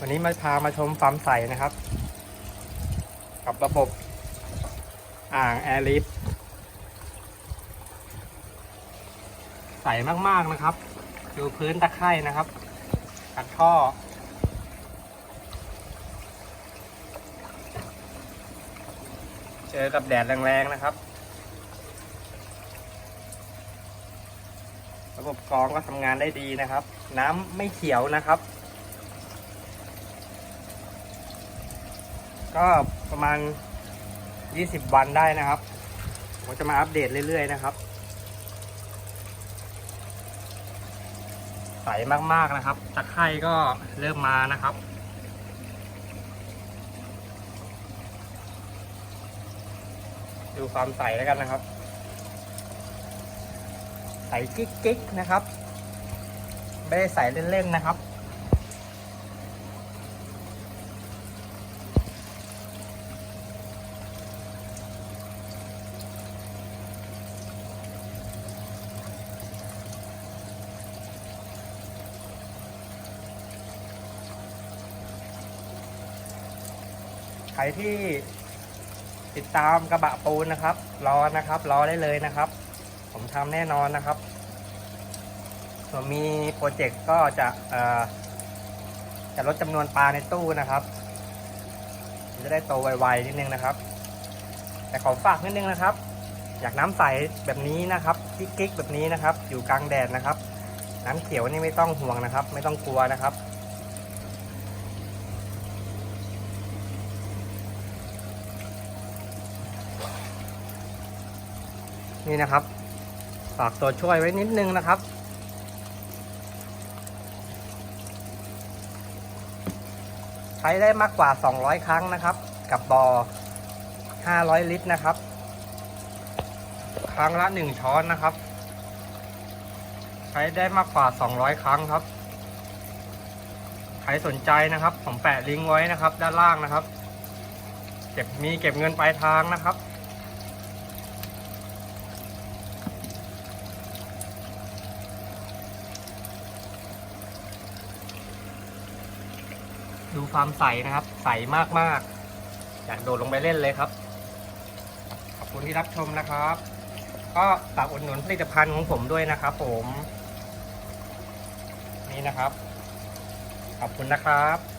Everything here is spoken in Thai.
วันนี้มาพามาชมฟาร์มใสนะครับ กับระบบอ่างแอร์ลิฟใสมากๆนะครับ ดูพื้นตะไคร่นะครับ กัดท่อ เจอกับแดดแรงๆนะครับ ระบบกรองก็ทำงานได้ดีนะครับ น้ำไม่เขียวนะครับ ก็ประมาณ 20 วันได้นะครับผมจะมาอัปเดตเรื่อยๆนะครับ ใสมากๆนะครับตะไคร่ก็เริ่มมานะครับดูความใสแล้วกันนะครับ ใสกิ๊กๆนะครับ ไม่ได้ใสเล่นๆนะครับ ครที่ติดตามกระบะปูนนะครับ รอนะครับ รอได้เลยนะครับ ผมทำแน่นอนนะครับส่วนมีโปรเจกต์ก็จะจะลดจำนวนปลาในตู้นะครับ จะได้โตไวๆนิดนึงนะครับ แต่ขอฝากนิดนึงนะครับ อยากน้ำใสแบบนี้นะครับกิ๊กๆแบบนี้นะครับ อยู่กลางแดดนะครับ น้ำเขียวนี่ไม่ต้องห่วงนะครับ ไม่ต้องกลัวนะครับ นี่นะครับ ฝากตัวช่วยไว้นิดนึงนะครับ ใช้ได้มากกว่า 200 ครั้งนะครับ กับบอ500 ลิตรนะครับ ครั้งละ 1 ช้อนนะครับ ใช้ได้มากกว่า 200 ครั้งครับใครสนใจนะครับ ผมแปะลิงก์ไว้นะครับ ด้านล่างนะครับ เก็บมีเก็บเงินปลายทางนะครับ ดูความใสนะครับ ใสมากๆ อยากโดดลงไปเล่นเลยครับ ขอบคุณที่รับชมนะครับ ก็ฝากอุดหนุนผลิตภัณฑ์ของผมด้วยนะครับ ผม นี่นะครับ ขอบคุณนะครับ